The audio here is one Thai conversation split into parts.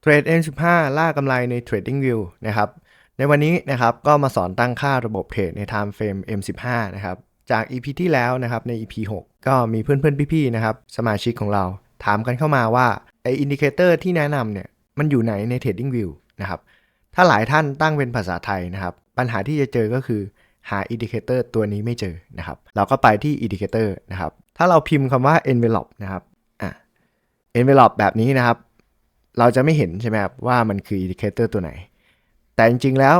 เทรด M15 ล่ากำไรใน Trading View นะครับ ในวันนี้นะครับก็มาสอนตั้งค่าระบบเทรดใน Time Frame M15 นะครับ จาก EP ที่แล้วนะครับใน EP 6 ก็มีเพื่อนๆ พี่ๆ นะครับ สมาชิกของเรา ถามกันเข้ามาว่าไออินดิเคเตอร์ที่แนะนำเนี่ยมันอยู่ไหนใน Trading View นะครับ ถ้าหลายท่านตั้งเป็นภาษาไทยนะครับ ปัญหาที่จะเจอก็คือหาอินดิเคเตอร์ตัวนี้ไม่เจอนะครับ เราก็ไปที่อินดิเคเตอร์นะครับ ถ้าเราพิมพ์คำว่า envelope นะครับอะ envelope แบบนี้นะครับ เราจะไม่เห็นใช่ไหมครับว่ามันคืออินดิเคเตอร์ตัวไหน แต่จริงๆแล้ว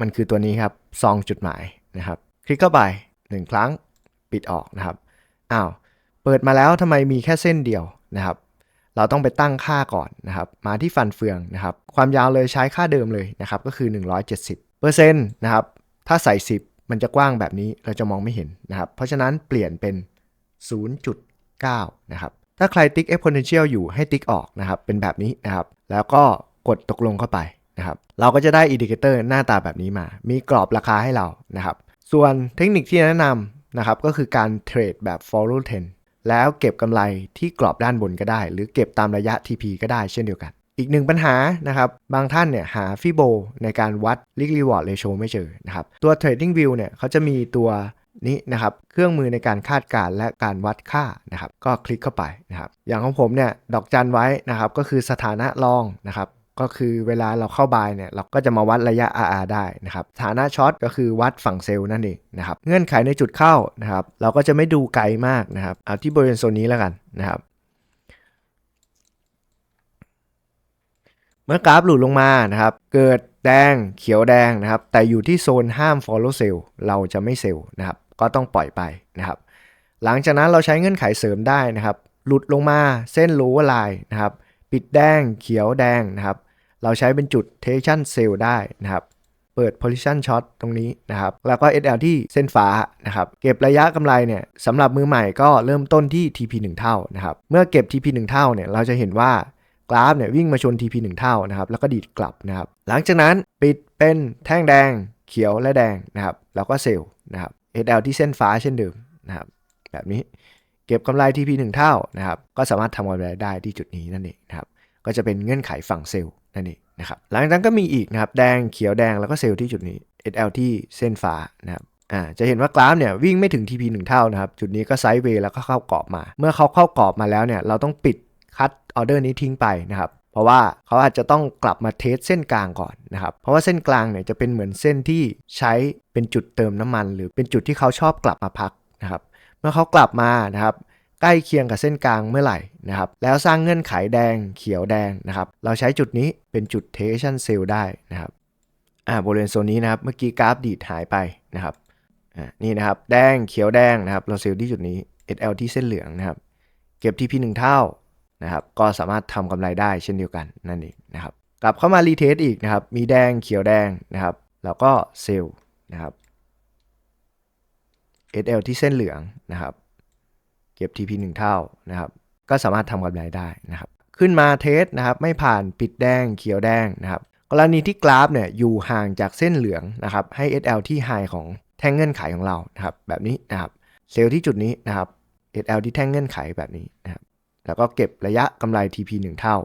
มันคือตัวนี้ครับซองจุดหมายนะครับ คลิกเข้าไป 1 ครั้งปิดออกนะครับอ้าวเปิดมาแล้วทำไมมีแค่เส้นเดียวนะครับ เราต้องไปตั้งค่าก่อนนะครับ มาที่ฟันเฟืองนะครับ ความยาวเลยใช้ค่าเดิมเลยนะครับ ก็คือ 170เปอร์เซ็นต์นะครับ ถ้าใส่ 10 มันจะกว้างแบบนี้เราจะมองไม่เห็นนะครับ เพราะฉะนั้นเปลี่ยนเป็น 0.9 นะครับ ถ้าใครติ๊ก exponential อยู่ให้ติ๊กออกนะครับ เป็นแบบนี้นะครับ แล้วก็กดตกลงเข้าไปนะครับ เราก็จะได้อินดิเคเตอร์หน้าตาแบบนี้มา มีกรอบราคาให้เรานะครับ ส่วนเทคนิคที่แนะนำนะครับ ก็คือการเทรดแบบ follow trend แล้วเก็บกำไรที่กรอบด้านบนก็ได้ หรือเก็บตามระยะ TP ก็ได้เช่นเดียวกัน อีกหนึ่งปัญหานะครับ บางท่านเนี่ยหาฟิโบในการวัด Risk Reward Ratio ไม่เจอนะครับ ตัว Trading View เนี่ยเขาจะมีตัว นี้นะครับเครื่องมือในการคาดการและการวัดค่านะครับก็คลิกเข้าไปนะครับอย่างของผมเนี่ยดอกจันไว้นะครับก็คือสถานะรองนะครับก็คือเวลาเราเข้าบายเนี่ยเราก็จะมาวัดระยะ RR ได้นะครับฐานะช็อตก็คือวัดฝั่งเซลล์นั่นเองนะครับเงื่อนไขในจุดเข้านะครับเราก็จะไม่ดูไกลมากนะครับเอาที่บริเวณโซนนี้แล้วกันนะครับเมื่อกราฟหลุดลงมานะครับเกิดแดงเขียวแดงนะครับแต่อยู่ที่โซนห้าม follow sell เราจะไม่เซลล์นะครับ ก็ต้องปล่อยไปนะครับ หลังจากนั้นเราใช้เงื่อนไขเสริมได้นะครับ หลุดลงมาเส้น lower line นะครับ ปิดแดงเขียวแดงนะครับ เราใช้เป็นจุด tension sell ได้นะครับเปิด position shot ตรงนี้นะครับ แล้วก็ SL ที่เส้นฟ้านะครับ เก็บระยะกำไรเนี่ยสำหรับมือใหม่ก็เริ่มต้นที่ TP 1 เท่านะครับ เมื่อเก็บ TP 1 เท่าเนี่ยเราจะเห็นว่ากราฟเนี่ยวิ่งมาชน TP 1 เท่านะครับ แล้วก็ดีดกลับนะครับ หลังจากนั้นปิดเป็นแท่งแดง เขียวและแดงนะครับ แล้วก็เซลล์นะครับ SL ที่เส้นฟ้าเช่นเดิมนะครับแบบนี้เก็บกำไร TP 1เท่านะครับก็สามารถทำกำไรได้ที่จุดนี้นั่นเองนะครับก็จะเป็นเงื่อนไขฝั่งเซลล์นั่นเองนะครับหลังจากนั้นก็มีอีกนะครับแดงเขียวแดงแล้วก็เซลล์ที่จุดนี้ SL ที่เส้นฟ้านะครับอ่าจะเห็นว่ากราฟเนี่ยวิ่งไม่ถึง TP 1เท่านะครับจุดนี้ก็ไซด์เวย์แล้วก็เข้ากรอบมา เมื่อเขาเข้ากรอบมาแล้วเนี่ยเราต้องปิดคัดออเดอร์นี้ทิ้งไปนะครับ เพราะว่าเขาอาจจะต้องกลับมาเทสเส้นกลางก่อนนะครับ เพราะว่าเส้นกลางเนี่ยจะเป็นเหมือนเส้นที่ใช้เป็นจุดเติมน้ำมัน หรือเป็นจุดที่เขาชอบกลับมาพักนะครับ เมื่อเขากลับมานะครับใกล้เคียงกับเส้นกลางเมื่อไหร่นะครับ แล้วสร้างเงื่อนไขแดงเขียวแดงนะครับ เราใช้จุดนี้เป็นจุด tension sell ได้นะครับอ่าบริเวณโซนนี้นะครับ เมื่อกี้กราฟดีดหายไปนะครับอ่านี่นะครับ แดงเขียวแดงนะครับ เราเซลล์ที่จุดนี้ SL ที่เส้นเหลืองนะครับ เก็บ TP 1เท่า นะครับก็สามารถทำกำไรได้เช่นเดียวกันนั่นเองนะครับกลับเข้ามารีเทสอีกนะครับ มีแดงเขียวแดงนะครับ แล้วก็เซลล์นะครับ SL ที่เส้นเหลืองนะครับ เก็บ TP 1 เท่านะครับ ก็สามารถทำกำไรได้นะครับ ขึ้นมาเทสนะครับ ไม่ผ่านปิดแดงเขียวแดงนะครับ กรณีที่กราฟเนี่ยอยู่ห่างจากเส้นเหลืองนะครับ ให้ SL ที่ high ของแท่งเงื่อนไขของเรานะครับ แบบนี้นะครับ เซลล์ที่จุดนี้นะครับ SL ที่แท่งเงื่อนไขแบบนี้นะครับ แล้วก็เก็บระยะกำไร TP 1 เท่า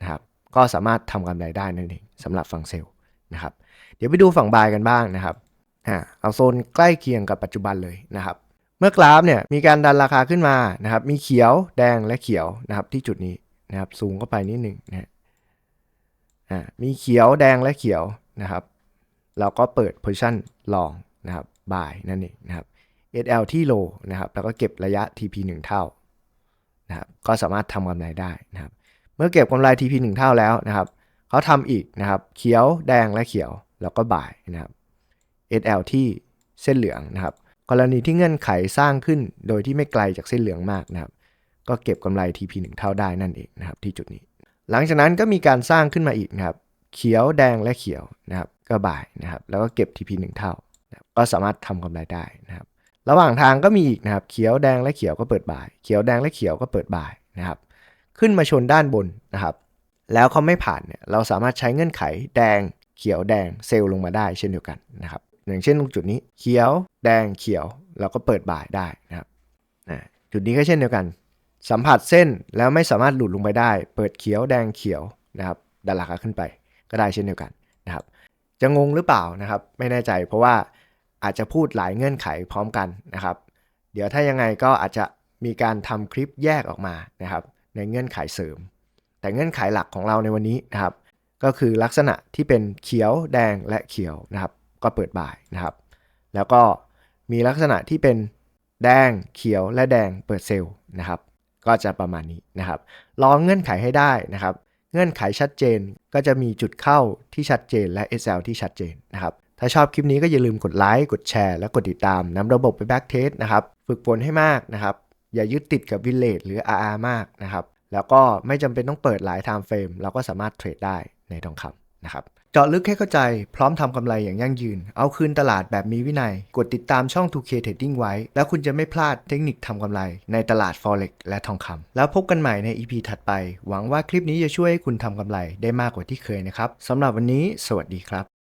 นะครับ ก็สามารถทำกำไรได้นั่นเองสำหรับฝั่งเซลล์นะครับ เดี๋ยวไปดูฝั่งบายกันบ้างนะครับเอาโซนใกล้เคียงกับปัจจุบันเลยนะครับ เมื่อกราฟเนี่ยมีการดันราคาขึ้นมานะครับ มีเขียวแดงและเขียวนะครับที่จุดนี้นะครับสูงเข้าไปนิดหนึ่งนะฮะอ่ามีเขียวแดงและเขียวนะครับ เราก็เปิด position ลองนะครับ buy นั่นเองนะครับ SL ที่ low นะครับแล้วก็เก็บระยะ TP 1 เท่า นะครับก็สามารถทำกำไรได้นะครับ เมื่อเก็บกำไร TP 1 เท่าแล้วนะครับเขาทำอีกนะครับ เขียวแดงและเขียวแล้วก็ buy นะครับ SL ที่เส้นเหลืองนะครับ กรณีที่เงื่อนไขสร้างขึ้นโดยที่ไม่ไกลจากเส้นเหลืองมากนะครับ ก็เก็บกำไร TP 1 เท่าได้นั่นเองนะครับ ที่จุดนี้ หลังจากนั้นก็มีการสร้างขึ้นมาอีกนะครับ เขียวแดงและเขียวนะครับ ก็บ่ายนะครับ แล้วก็เก็บ TP 1 เท่านะก็สามารถทำกำไรได้ ระหว่างทางก็มีอีกนะครับ เขียวแดงและเขียวก็เปิดบ่าย เขียวแดงและเขียวก็เปิดบ่ายนะครับ ขึ้นมาชนด้านบนนะครับ แล้วเขาไม่ผ่านเนี่ย เราสามารถใช้เงื่อนไขแดง เขียวแดงเซลล์ลงมาได้เช่นเดียวกันนะครับ อย่างเช่นตรงจุดนี้ เขียวแดงเขียวเราก็เปิดบ่ายได้นะครับจุดนี้ก็เช่นเดียวกัน สัมผัสเส้นแล้วไม่สามารถหลุดลงไปได้ เปิดเขียวแดงเขียวนะครับดันราคาขึ้นไปก็ได้เช่นเดียวกันนะครับ จะงงหรือเปล่านะครับ ไม่แน่ใจเพราะว่า อาจจะพูดหลายเงื่อนไขพร้อมกันนะครับ เดี๋ยวถ้ายังไงก็อาจจะมีการทำคลิปแยกออกมานะครับ ในเงื่อนไขเสริม แต่เงื่อนไขหลักของเราในวันนี้นะครับ ก็คือลักษณะที่เป็นเขียวแดงและเขียวนะครับ ก็เปิดบ่ายนะครับ แล้วก็มีลักษณะที่เป็นแดงเขียวและแดงเปิดเซลล์นะครับ ก็จะประมาณนี้นะครับลองเงื่อนไขให้ได้นะครับ เงื่อนไขชัดเจนก็จะมีจุดเข้าที่ชัดเจนและ SL ที่ชัดเจนนะครับ ถ้าชอบคลิปนี้ก็อย่าลืมกดไลค์ กดแชร์ และกดติดตามนำระบบไปแบ็กเทสนะครับ ฝึกฝนให้มากนะครับ อย่ายึดติดกับวิเลทหรือ RR มากนะครับ แล้วก็ไม่จำเป็นต้องเปิดหลายไทม์เฟรมเราก็สามารถเทรดได้ในทองคำนะครับ เจาะลึกให้เข้าใจพร้อมทำกำไรอย่างยั่งยืน เอาคืนตลาดแบบมีวินัย กดติดตามช่อง 2K Trading ไว้ แล้วคุณจะไม่พลาดเทคนิคทำกำไรในตลาด Forex และทองคำแล้วพบกันใหม่ใน EP ถัดไป หวังว่าคลิปนี้จะช่วยให้คุณทำกำไรได้มากกว่าที่เคยนะครับสำหรับวันนี้ สวัสดีครับ